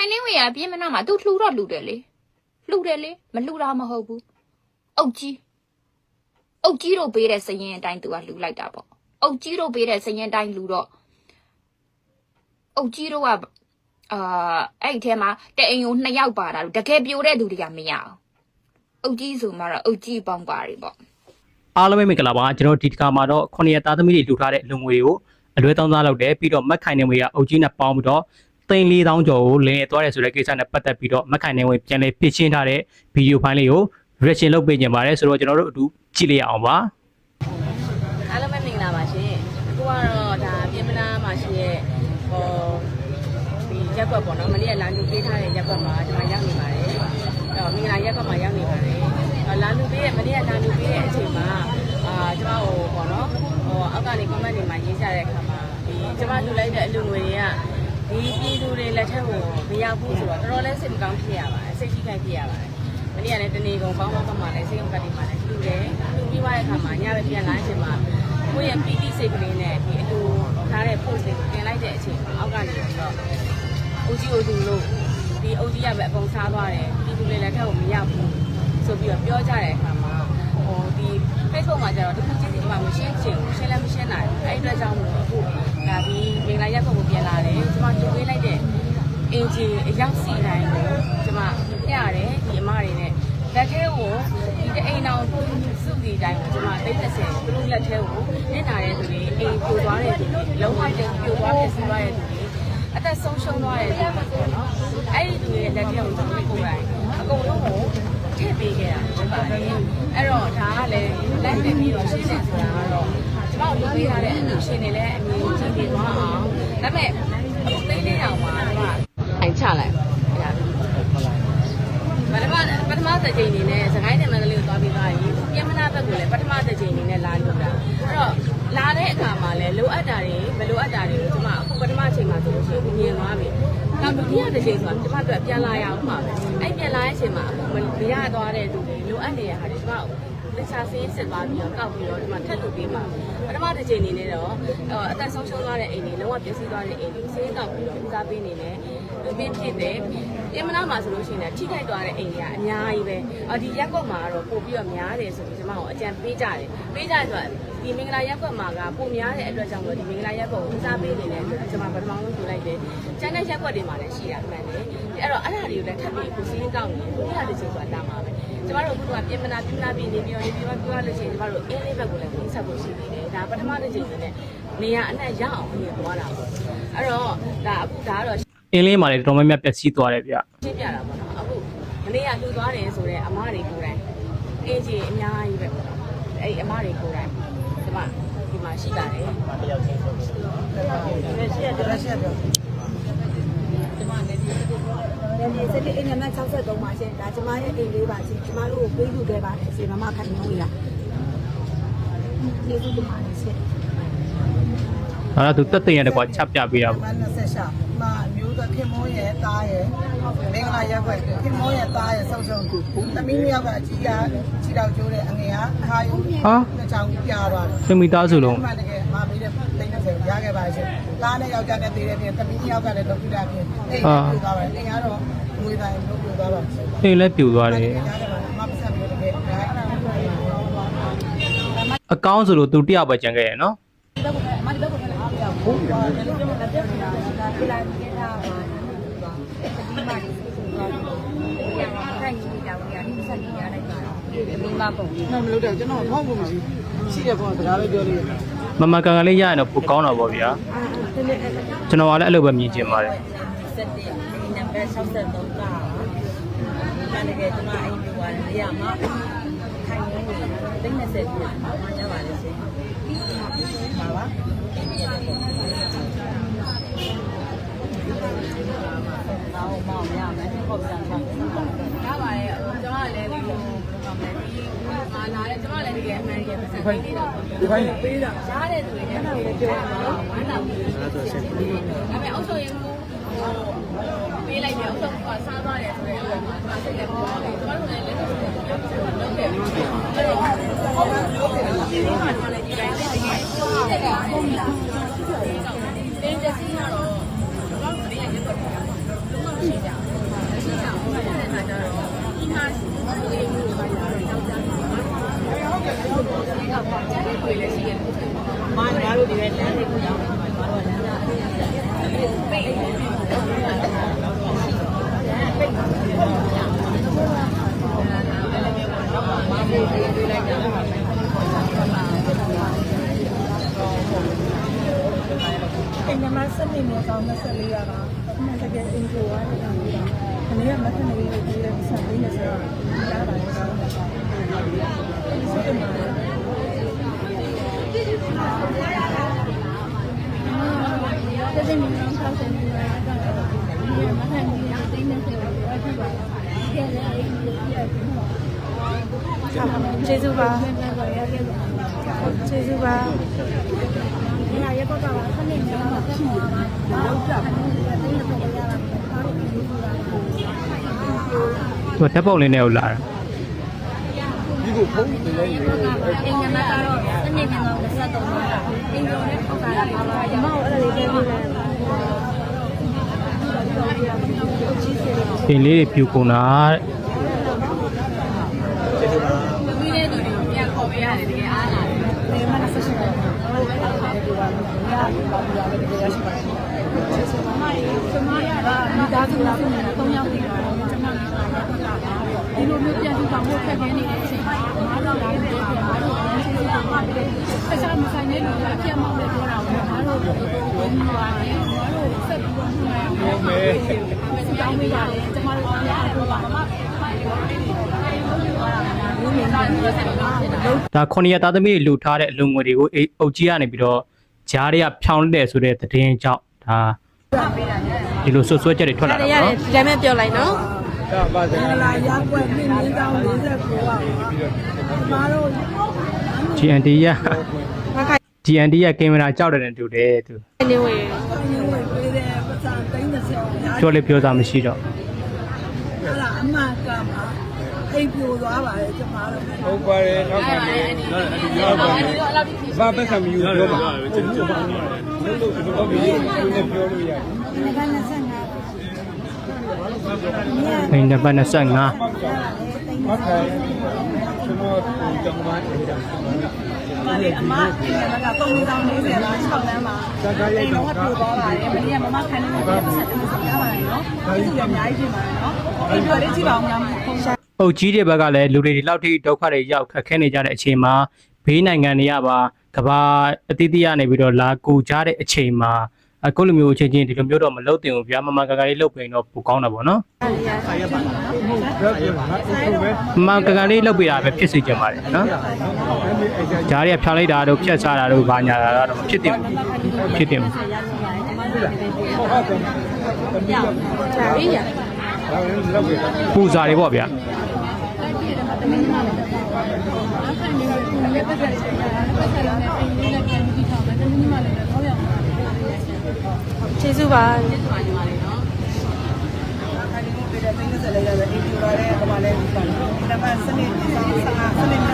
ခိုင်လင်းဝေကပြင်းမနာမှာ तू လှူတော့လှူတယ်လေလှူတယ်လေမလှူတာမဟုတ်ဘူးအုတ်ကြီးအုတ်ကြီးတို့ပေးတဲ့စရင်အတိုင်း तू ကလှူလိုက်တာပေါ့အုတ်ကြီးတို့ပေးတဲ့စရင်အတိုင်းလှူတော့အုတ်ကြီးတို့ကအာအဲ့ဒီထဲမှာတဲ့အိမ်ကိုနှစ်ယောက်ပါတာလို့တကယ်ပြိုတဲ့သူတွေကမရအောင်အုတ်ကြီးဆိုမှတော့အုတ်ကြီးပေါင်းပါတယ်ပေါ့အားလုံးပဲမင်္ဂလာပါကျွန်တော်ဒီတစ်ခါမှာတော့ခုနှစ်ရက်သားသမီးတွေလှူထားတဲ့လုံငွေတွေကိုအလွဲတောင်းစားလုပ်တယ်ပြီးတော့မက်ခိုင်နေဝေကအုပ်ကြီးနဲ့ပေါင်းပြီးတော့ သိန်း၄000ကျော်ကိုလင်းနေသွားတယ်ဆိုတဲ့ကိစ္စနဲ့ပတ်သက်ပြီးတော့မက်ခိုင်နေဝေပြန်လည်ပြင်ရှင်းထားတဲ့ဗီဒီယိုဖိုင်လေးကို reaction လုပ်ပေးကြပါတယ်ဆိုတော့ကျွန်တော်တို့အတူကြည့်လိုက်ရအောင်ပါအားလုံးပဲမင်္ဂလာပါရှင်အခုကတော့ဒါပြင်မနာမှာရှိရဲ့ဟောဒီရက်ကွက်ပေါ့နော်မနေ့ကလမ်းလူပေးထားတဲ့ရက်ကွက်မှာကျွန်မရောက်နေပါတယ်အဲ့တော့မင်္ဂလာရက်ကွက်မှာရောက်နေပါတယ်အဲ့လမ်းလူပေးရဲ့မနေ့ကလမ်းလူပေးရဲ့အချိန်မှာအာကျွန်မဟိုပေါ့နော်ဟိုအောက်ကနေ comment တွေမှာရေးကြတဲ့အခါမှာဒီကျွန်မလူလိုက်တဲ့အလူငွေတွေက ဒီပြည်သူတွေလက်ထက်ကိုမရောက်ဘူးဆိုတော့တော်တော်လေးစိတ်မကောင်းဖြစ်ရပါတယ်စိတ်ကြီးခိုက်ဖြစ်ရပါတယ်မနေ့ကလည်းတနေ့ကုန်ပေါင်းပေါင်းမှလည်းစိတ်ုံကတ်တွေမှာလည်းလူတယ်လူပြီးသွားတဲ့အခါမှာညပဲပြန်လာတဲ့အချိန်မှာကိုယ့်ရဲ့ပီတိစိတ်ကလေးနဲ့ဒီအတူထားတဲ့ post တွေကိုတင်လိုက်တဲ့အချိန်မှာအောက်ကနေပြီးတော့အိုကြီးအိုသူလို့ဒီအိုကြီးကပဲအကုန်စားသွားတယ်ဒီသူလေးလည်းထက်ကိုမရဘူးဆိုပြီးတော့ပြောကြတဲ့အခါမှာဟိုဒီ Facebook မှာကျတော့တစ်ခုချင်းစီမှမရှင်းချင်ဘူးရှင်းလည်းမရှင်းနိုင်ဘူးအဲ့ဒီအတွက်ကြောင့်မို့အခုဒါဒီမင်္ဂလာရက်ကိုပြန်လာတယ်ကျွန်မတူပေးလိုက် တဲ့အင်ဂျီအရောက်စီတိုင်းကိုကျွန်မပြရတယ်ဒီအမတွေနဲ့လက်ထဲကိုဒီတအိမ်အောင်စုစီတိုင်းကိုကျွန်မသိ30သူတို့လက်ထဲကိုနစ်နာတဲ့သူတွေအိမ်ပြိုသွားတဲ့သူတွေလုံးဝတင်ပြိုသွားတဲ့စီးသွားတဲ့သူတွေအသက်ဆုံးရှုံးသွားတဲ့သူတွေပေါ့နော်အဲ့ဒီသူတွေလက်ထဲကိုကျွန်တော်ကိုယ်တိုင်အကုန်လုံးကိုထည့်ပေးခဲ့တာဖြစ်ပါတယ်အဲ့တော့ဒါကလည်းလိုက်တင်ပြီးတော့ရှင်းနေဆိုတာကတော့ကျွန်တော်လုပ်ပေးထားတဲ့အလူရှင်တွေလည်းအမြင်ကြီးနေသွားအောင်ဒါပေမဲ့သိနေအောင်ပါကျွန်မအိုင်ချလိုက်အဲ့ဒါ ပထမပထမ တစ်ချိန်အနေနဲ့စကိုင်းနယ်မန္တလေးကိုသွားပြီးသွားရင်ပြင်မနာဘက်ကိုလည်းပထမတစ်ချိန်အနေနဲ့လာလို့တာအဲ့တော့လာတဲ့အခါမှာလည်းလိုအပ်တာတွေမလိုအပ်တာတွေကိုကျွန်မအခုပထမချိန်မှာဆိုလို့ရှိရင်မြင်သွားပြီနောက်ဒုတိယတစ်ချိန်ဆိုတာကျွန်မတို့ပြန်လာရအောင်ပါပဲအဲ့ပြန်လာတဲ့အချိန်မှာအခုမရသွားတဲ့သူတွေလိုအပ်နေတဲ့ဟာတွေကျွန်မ တခြားဆေးစစ်သွားပြီးတော့ကောက်ပြီးတော့ဒီမှာထပ်လုပ်ပေးပါပထမတစ်ချိန်အနေနဲ့တော့အသက်ဆုံးရှုံးသွားတဲ့အိမ်တွေလုံးဝပျက်စီးသွားတဲ့အိမ်တွေဆေးကောက်ပြီးတော့ဦးစားပေးနေတယ်လူပြင်းဖြစ်တယ်ပြင်မနာမှာဆိုလို့ရှိရင်ထိခိုက်သွားတဲ့အိမ်တွေကအများကြီးပဲအော်ဒီရက်ကွက်မှာကတော့ပို့ပြီးတော့များတယ်ဆိုပြီးကျွန်မတို့အကြံပေးကြတယ်ပေးကြဆိုတော့ဒီမင်္ဂလာရက်ကွက်မှာကပိုများတဲ့အတွက်ကြောင့်မို့ဒီမင်္ဂလာရက်ကွက်ကိုဦးစားပေးနေတယ်ဆိုတော့ကျွန်မပထမဆုံးပြောလိုက်တယ်ကျန်တဲ့ရက်ကွက်တွေမှာလည်းရှိတာမှန်တယ်အဲ့တော့အဲ့ဒါတွေကိုလည်းထပ်ပြီးကိုစင်းကောက်နေတယ်ဒီဟာတစ်ချိန်ဆိုတာတာမှာပဲ ကျမတို့အခုကပြင်မနာပြင်မနာပြီးနေပြီးတော့ဒီပြောပြောလို့ရှိရင်ကျမတို့အင်းလေးဘက်ကိုလည်းဝင်ဆက်ဖို့ရှိနေတယ်ဒါပထမတစ်ချိန်နေနဲ့နေရအနှံ့ရအောင်ပြင်သွားတာပေါ့အဲ့တော့ဒါအခုဒါကတော့အင်းလေးမှာလည်းတော်တော်များများပျက်စီးသွားတယ်ဗျရှင်းပြတာပေါ့နော်အခုမနေ့ကလှူသွားတယ်ဆိုတော့အမတွေကိုယ်တိုင်အင်းကြီးအများကြီးပဲပေါ့နော်အဲ့အမတွေကိုယ်တိုင်ဒီမှာဒီမှာရှိပါတယ်တယောက်ချင်းဆိုတယ်ရှိရတယ်ရှိရတယ်ဒီမှာလည်းဒီ ဒီစတိအိမ်နံပါတ်63ပါရှင်ဒါကျမရဲ့အိမ်လေးပါရှင်ကျမတို့ကိုပေးယူခဲ့ပါတယ်ရှင်မမခိုင်နှုံးရကျေးဇူးတင်ပါတယ်ရှင်ဒါတော့သူတက်တဲ့ရတဲ့ကွာချပြပေးတာပေါ့မန်ဆက်ရှာမအမျိုးသားခင်မိုးရဲ့သားရဲ့မင်္ဂလာရက်ွက်ခင်မိုးရဲ့သားရဲ့ဆောက်ဆုံးသမီးမြောက်ကအကြီးကကြီးတော့ကျိုးတဲ့အငယ်ကအာယုနှစ်ချောင်းပြားသွားတယ်သင်မိသားစုလုံးမှန်တကယ်မမေးတဲ့တိတ်30ရခဲ့ပါရှင် သားနဲ့ယောက်ျားနဲ့တည်တဲ့ပြင်သမီးမြောက်ကလည်းလုပ်ပြတာပြင်အိမ်ပြိုသွားပါတယ်အိမ်ကတော့ငွေတိုင်းလုပ်ပြသွားပါရှင်အင်းလည်းပြူသွားတယ်ရတယ်မမဆက်ပြီးတကယ်ဒါအကောင်းဆိုလို့သူတယောက်ပဲကြံခဲ့ရနော်ဒီဘက်ကမဒီဘက်ကလည်းအားပြဘုရားလည်းပြောမလက်ပြနေတာဒါပြလိုက်ပြတာပါဒီမှာဒီဆိုတော့ဒီမှာခိုင်နေတာဝင်ရဒီစက်ကြီးရလိုက်ပါတော့ဒီမိမပုံကြီးမလုပ်တယ်ကျွန်တော်ဖောက်ဖို့မရှိရှိတယ်ပေါ့စကားလေးပြောလို့ မမကန်ကန်လေးရရင်တော့ပိုကောင်းတာပေါ့ဗျာအာဒီနေ့ကျွန်တော်ကလည်းအဲ့လိုပဲမြင်ချင်ပါတယ်စက်တဲ့ဒီနံပါတ်63ကမှန်တကယ်ကျွန်မအိမ်ပြသွားတယ်အရာမခိုင်နေတယ်တိတ်20ပြည့်မှာကြပါလိမ့်ရှင်ပါပါတော့မောင်ရမယ်ပေါ့ပြန်ပါရပါတယ်ကျွန်မလည်း ပါမယ်ဒီငါလာတယ်ကျွန်တော်လည်းတကယ်အမှန်တကယ်ပတ်စံပေးတာပေါ့ဒီပိုင်းပေးတာရားတဲ့သူတွေလည်းပြောတာနော်ဝမ်းသာဘူးအဲ့ဒါဆိုဆက်ပြီးဒါပေမဲ့အုပ်ချုပ်ရေးမှူးဟိုပေးလိုက်တယ်အုပ်ချုပ်ကစားသွားတယ်ဆိုတော့ဟိုမှာဆက်လက်ပြောတယ်ကျွန်တော်လည်းလက်ရှိလုပ်ခဲ့ပြီးအဲ့တော့ဘာလို့ဒီမှာလဲဒီတိုင်းတကယ်ပြောတာဟုတ်လားတင်းတက်စီကတော့ကျွန်တော်တို့ရဲ့ရုပ်တော်ကလုံးဝမရှိကြဘူးမရှိကြဘူးအဲ့ဒါကတော့ဒီမှာ ဆိုတော့ဒီကဘာကျန်တဲ့တွေလည်းရှိတယ်။မာငါတို့ဒီပဲလမ်းတွေကိုရောက်နေမှာငါတို့ကလမ်းသားအဲ့ဒါပိတ်နေတယ်။တော့ရှိတယ်။ပိတ်နေတယ်။အင်ဂျမစနစ်မျိုးကောင်း24ရပါအမှန်တကယ်အင်ဂျိုဝါတာပါခဏရမထနေလို့ဒီလက်ဆက်ပေးနေဆိုတော့ရပါတယ် က်တယ်ကျေးဇူးပါကျေးဇူးပါဒီဟာရက်တော့ပါဆက်နေမှာပါဆက်မှာပါလောက်ကြပါတိတ်တော့ရတာပါတော့ကျေးဇူး ပါသူကဓာတ်ပုံလေးနဲ့ကိုလာတာအင်္ဂနာကတော့စနေနေ့တော့ဆက်တော့မှာအင်္ဂလိပ်နဲ့ပုံစံလေးပါညီမတို့အဲ့ဒါလေးပြောပြတယ်အိမ်လေးတွေပြူကုန်တာတဲ့ပြီးတဲ့သူတွေကိုပြန်ခေါ်ပေးရတယ်တကယ်အားလာတယ်ဒီမှာဆက်ရှိတယ်ဟုတ်ကဲ့ပါဒီပါမြားပါပါလည်းတကယ်ရရှိပါတယ်ကျေးဇူးပါကျမရတာမိသားစုလာဆုံးနေတာ၃ယောက်တည်တာတော့ကျမလည်းပါပါဒီလိုမျိုးပြန်ကြည့်ပါဖို့ခက်ခဲနေတဲ့အချိန်မှာမားတော့လာတယ်ပြန်မားတော့ပြန်ကျေးဇူး ပါပါတယ်ဆက်စားမဆိုင်တဲ့လူကအပြတ်မောက်ပဲပြောတာပါမားတော့ဝင်ပါတယ်မားတော့ဆက်ပြီးတော့နိုင်အောင်ဟုတ်မယ်ဆက်တောင်းပေးရတယ်ကျမတို့အားရအားပါမမဒါခုနှစ်ရက်သားသမီးတွေလှူထားတဲ့အလုံငွေတွေကိုအိအုတ်ကြီးကနေပြီးတော့ဂျားတွေကဖြောင်းလက်ဆိုတဲ့သတင်းကြောင့်ဒါဒီလိုဆွဆွဲချက်တွေထွက်လာတာပေါ့နော်ဒီတိုင်းပဲပြောလိုက်နော်လာရက်ွက်မြင့်မြင့်တောင်း49ပါကျမတို့ GND ရမခိုင် GND ရကင်မရာကြောက်တယ်နဲ့တူတယ်သူနေဝင်ဆိုင်ဝင်ပေးတဲ့ပစာ30ပြောလေပြောသားမရှိတော့အဲ့ဒါအမှန်ကမှာအိပ်ပြိုသွားပါတယ်ကျမတို့ဟုတ်ပါတယ်နောက်ပါတယ်နောက်အတူရောက်ပါတယ်ဘာပဲဆံမယူပြောပါကျွန်တော်ပါလို့လို့တော့ပြီးပြောလို့ပြောလို့ရတယ်အိမ်နံပါတ်25ဟုတ်တယ်ကျွန် တော်ကျွန်မအဲ့ဒါမလေးအမအိမ်က3040လား6လမ်းမှာအိမ်တော့ပြိုသွားပါတယ်မလေးကမမခိုင်းနေတဲ့ပတ်စံတွေရပါတယ်နော်ဒီလိုအများကြီးပြင်ပါတယ်နော်အိမ်ပြောလေးကြည့်ပါအောင်များဖုန်းရှာအုတ်ကြီးတွေဘက်ကလည်းလူတွေဒီလောက်ထိဒုက္ခတွေရောက်ခက်ခဲနေကြတဲ့အချိန်မှာဘေးနိုင်ငံတွေကပါကဘာအတိအကျနေပြီးတော့လာကူကြတဲ့အချိန်မှာ အခုလိုမျိုးအချင်းချင်းဒီလိုမျိုးတော့မလုပ်တင်ဘူးဗျာမမကကလေးလုပ်ပင်တော့ပိုကောင်းတာပေါ့နော်ပြောပြမှာဟုတ်ပဲမမကကလေးလုပ်ပြတာပဲဖြစ်စေချင်ပါတယ်နော်ဂျားတွေကဖြောင်းလိုက်တာတို့ဖြတ်ချတာတို့ဘာညာတာတော့မဖြစ်တင်ဘူးဖြစ်တင်ဘူးဂျာရီရလောက်ပဲပူစာတွေပေါ့ဗျာကျေး ဇူးပါခိုင်းနေပေးတဲ့30လေးလည်းအိမ်ပြိုသွားတဲ့ကမလေးဒီပါဒီနံပါတ်စနစ်15စနစ်15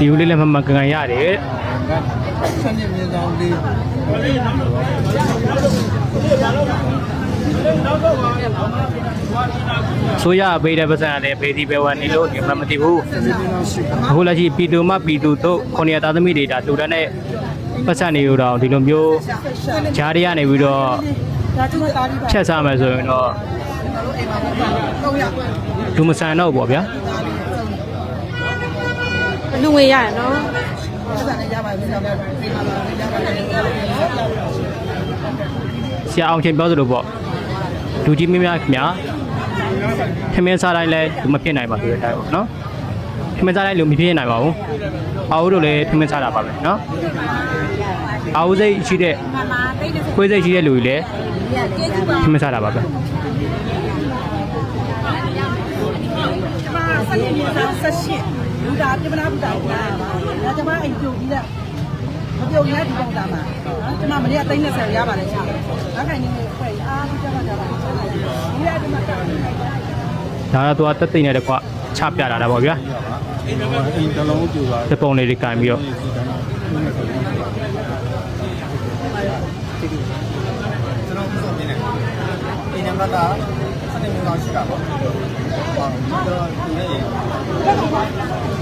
ဒီဦးလေးလည်းမမကန်ကန်ရတယ် ဆန်းနေမြေဆောင်လေးဆိုရပေးတဲ့ပတ်စံကလည်းဘေဒီဘဲဝန်နေလို့ဒီမှမသိဘူးအခုလက်ရှိပီတူမပီတူတို့ခုနှစ်သားသမီးတွေဒါတူတန်းတဲ့ပတ်စံတွေကိုတော့ဒီလိုမျိုးဂျားတွေကနေပြီးတော့ဒါကျမသားပြီးပါဖြတ်စားမယ်ဆိုရင်တော့တော့ရဒူမဆန်တော့ပေါ့ဗျာလူငွေရရနော် ဆက်ဆံနေကြပါမယ်ဆက်ဆံနေပါပါရပါတယ်ဆရာအောင်ချင်းပြောသလိုပေါ့လူကြီးမင်းများခင်ဗျာထမင်းစားတိုင်းလည်းလူမဖြစ်နိုင်ပါဘူးတဲ့ပေါ့နော်ထမင်းစားတိုင်းလူမဖြစ်နိုင်ပါဘူးအာဦးတို့လည်းထမင်းစားတာပါပဲနော်အာဦးစိတ်ရှိတဲ့ခွေးစိတ်ရှိတဲ့လူကြီးလည်းထမင်းစားတာပါပဲကျမဆက်နေနေတာဆက်ရှင်း လူသားပြမနာဘူးတားပါဒါကျမအိမ်ပြုတ်ပြီးတာမပြုတ်ရဒီပုံသားမှာကျမမနေ့က30ရပါတယ်ရှာဒါခိုင်နေခွဲအားပြီးကြပါကြပါဒီရဒီမှာတာဒါတော့သူကတက်သိမ့်နေတဲ့ကွာချပြတာလားပေါ့ဗျာအိမ်တလုံးပြူပါတပုံလေးတွေကန်ပြီးတော့ဒီနံပါတ်ကဆန်းနေမြေဆောင်ရှိတာပေါ့ဟုတ်တော့ဒီနေ့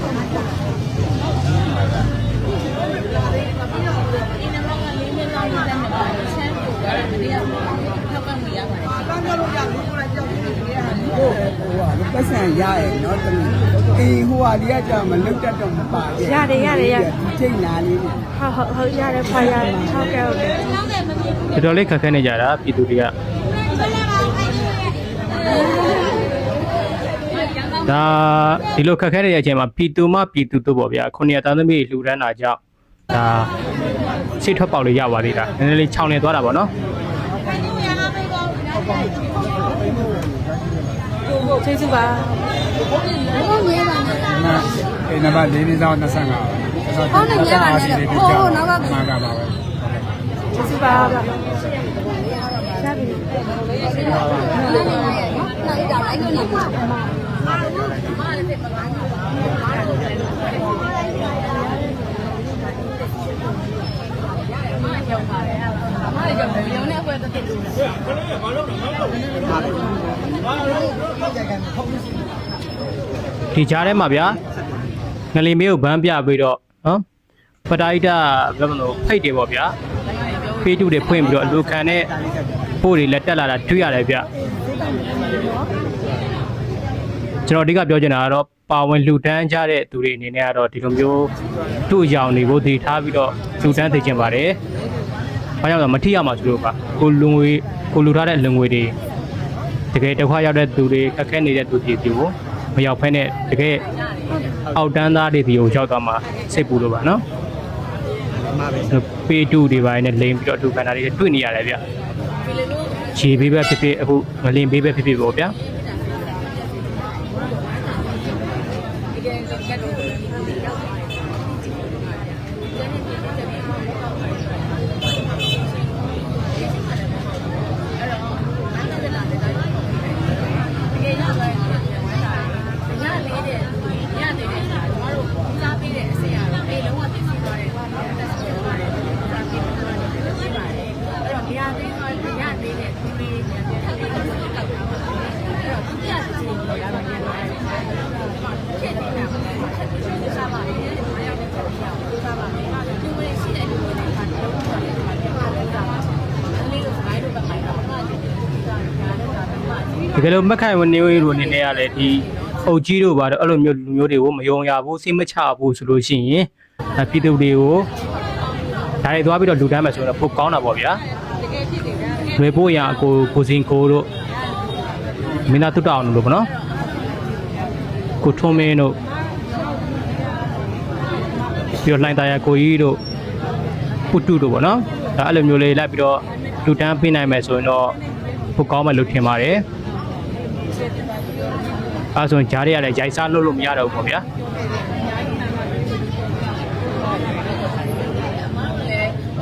ပြီးတော့အင်းနမောကလေးလေးလောက်လေးတက်နေပါတယ်ချမ်းကိုလည်းတကယ်ကထောက်ပံ့မှုရပါတယ်ဘာမှမလုပ်ရဘူးကိုယ်လည်းကြောက်နေတယ်ဟိုဟိုကပတ်စံရရဲ့နော်တမီးအေးဟိုဟာဒီကကြာမလုတ်တတ်တော့မပါဘူးရတယ်ရတယ်ရချိန်လာလေးဟုတ်ဟုတ်ဟုတ်ရတယ်ဖွာရတယ်ဟုတ်ကဲ့ဟုတ်ကဲ့တော်တော်လေးခက်ခဲနေကြတာပြည်သူတွေကဒါဒီလိုခက်ခဲနေတဲ့အချိန်မှာပြည်သူမှပြည်သူတို့ပေါ့ဗျာခုနှစ်တန်းသမီးလှူဒန်းတာကြောင့် ဒါစိတ်ထွက်ပေါက်လေးရပါသေးတာနည်းနည်းလေးခြောင်နေသွားတာပေါ့နော်ကျေးဇူးပါအေးနံပါတ်၄လေးဆောင်25ဟုတ်တယ်ညပါနေဟိုးနောက်ကမှာကပါပဲကျေးဇူးပါပါ ရှာပြီဒီကြားထဲမှာဗျာငလီမေးကိုဗန်းပြပြီးတော့နော်ပတာဣတာဘယ်လိုမလို့ဖိတ်တယ်ပေါ့ဗျာဖေးတူတွေဖွင့်ပြီးတော့အလူခံတဲ့ပို့တွေလက်တက်လာတာတွေ့ရတယ်ဗျကျွန်တော်အဓိကပြောချင်တာကတော့ပါဝင်လှူဒန်းကြတဲ့သူတွေအနေနဲ့ကတော့ဒီလိုမျိုးတို့ရောင်တွေကိုတည်ထားပြီးတော့လှူဒန်းသိချင်ပါတယ်။ ဘာကြောင့်လဲမထိရမှာဆိုလို့ပါကိုလူငွေကိုလူထားတဲ့လူငွေတွေတကယ်ဒုက္ခရောက်တဲ့သူတွေခက်ခဲနေတဲ့သူတွေဒီကိုမရောက်ဖဲနဲ့တကယ်အောက်တန်းသားတွေဒီကိုရောက်သွားမှာစိတ်ပူလို့ပါနော်။မှာပဲပေတူတွေပိုင်းနဲ့လိန်ပြီးတော့လူခန္ဓာတွေတွေ့နေရတယ်ဗျ။ခြေပေးပဲဖြစ်ဖြစ်အခုငလင်ပေးပဲဖြစ်ဖြစ်ပေါ့ဗျာ။ တကယ်လို့မက်ခိုင်ဝင်နေဝေးတို့အနေနဲ့ကလည်းဒီအုတ်ကြီးတို့ပါတော့အဲ့လိုမျိုးလူမျိုးတွေကိုမယုံရဘူးစိတ်မချဘူးဆိုလို့ရှိရင်ဒါပြည်သူတွေကိုဒါတွေသွားပြီးတော့လူတန်းမယ်ဆိုတော့ပိုကောင်းတာပေါ့ဗျာလွယ်ဖို့ရအကိုကိုစင်ကိုတို့မင်းသားတုတ္တအောင်တို့ပေါ့နော်ကိုထုံးမင်းတို့ပြီးတော့လှိုင်းသားရကိုကြီးတို့ပုတုတို့ပေါ့နော်ဒါအဲ့လိုမျိုးလေးလိုက်ပြီးတော့လူတန်းပေးနိုင်မယ်ဆိုရင်တော့ပိုကောင်းမယ်လို့ထင်ပါတယ် အဲဆိုရင်ဂျားတွေကလည်းရိုက်စားလုပ်လို့မရတော့ဘူးပေါ့ဗျာဟ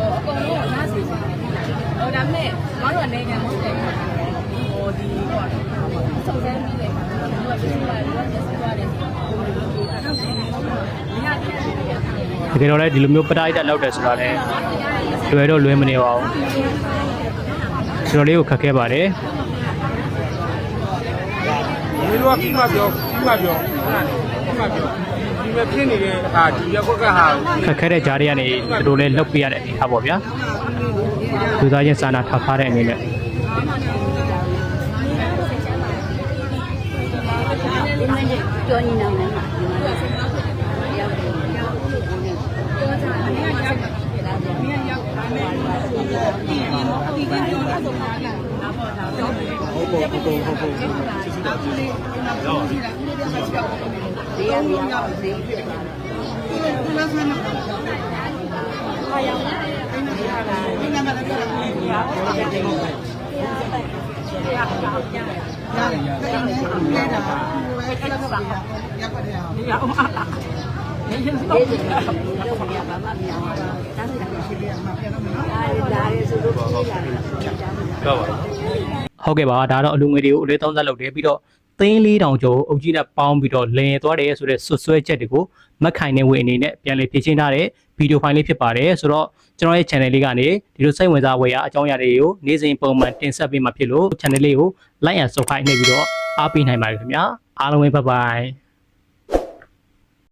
ိုအကုန်လုံးနားစီစီဟိုဒါမဲ့မတို့အနေနဲ့မဟုတ်တယ်ဟိုဒီဟိုစုံစမ်းပြီးတယ်ဟိုကပြစ်သွားတယ်ဟိုကပြစ်သွားတယ်ဟိုဒီကတော့ဒီရတဲ့တကယ်တော့လည်းဒီလိုမျိုးပတားတက်လောက်တယ်ဆိုတာလည်းလွယ်တော့လွယ်မနေပါဘူးကျွန်တော်လေးကိုခက်ခဲပါတယ် ဒီလိုကပြီးမှပြောပြီးမှပြောဟုတ်လားပြီးမှပြောဒီမဲ့ဖြစ်နေတဲ့ဟာဒီရက်ကွက်ကဟာခက်ခဲတဲ့ဂျားတွေကနေဒီလိုလေးလှုပ်ပြရတဲ့အနေအထားပေါ့ဗျာလူသားချင်းစာနာထောက်ထားတဲ့အနေနဲ့ပြောနေအောင်လည်းမှာဒီရရအောင်စီဒီဒီတော့ရပါမမြောင်းတာဒါဆိုရင်ရှိတယ်မှာပြန်တော့မယ်နော်ဒါရဆိုလို့ပြေးလာတ ယ်ဒါပါ ဟုတ်ကဲ့ပါဒါတော့အလူငွေတွေကိုအလေးသုံးသက်လုပ်တယ်ပြီးတော့သိန်း၄တောင်ကျော်အုပ်ကြီးနဲ့ပေါင်းပြီးတော့လင်သွားတယ်ဆိုတဲ့ဆွဆွဲချက်တွေကိုမက်ခိုင်နေဝင်အနေနဲ့ပြန်လည်ဖြည့်ချင်းထားတဲ့ဗီဒီယိုဖိုင်လေးဖြစ်ပါတယ်ဆိုတော့ကျွန်တော်ရဲ့ channel လေးကနေဒီလိုစိတ်ဝင်စားဝယ်ရအကြောင်းအရာတွေကိုနေ့စဉ်ပုံမှန်တင်ဆက်ပေးမှာဖြစ်လို့ channel လေးကို like and subscribe နှိပ်ပြီးတော့အားပေးနိုင်ပါတယ်ခင်ဗျာအားလုံးပဲ bye bye